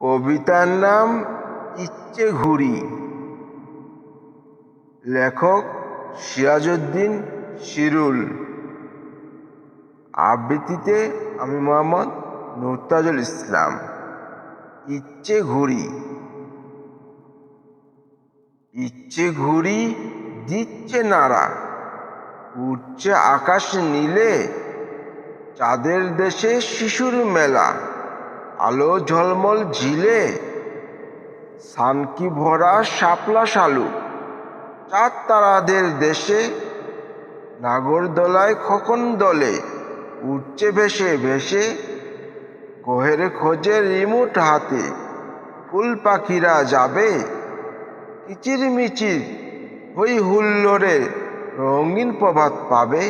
কবিতার নাম ইচ্ছে ঘুরি। লেখক সিরাজউদ্দিন শিরুল। আবৃত্তিতে আমি মোহাম্মদ নুরতাজুল ইসলাম। ইচ্ছে ঘুরি। ইচ্ছে ঘুরি দিচ্ছে নাড়া। উঠছে আকাশ নীলে চাঁদের দেশে শিশুর মেলা। আলো ঝলমল ঝিলে, সানকি ভরা শাপলা শালু। চাঁদ তারাদের দেশে, নাগরদোলায় খোকন দলে, উঠছে ভেসে ভেসে, কোহের খোঁজে রিমোট হাতে, ফুল পাখিরা যাবে কিচির মিচির হই হুল্লোড়ে রঙিন প্রভাত পাবে।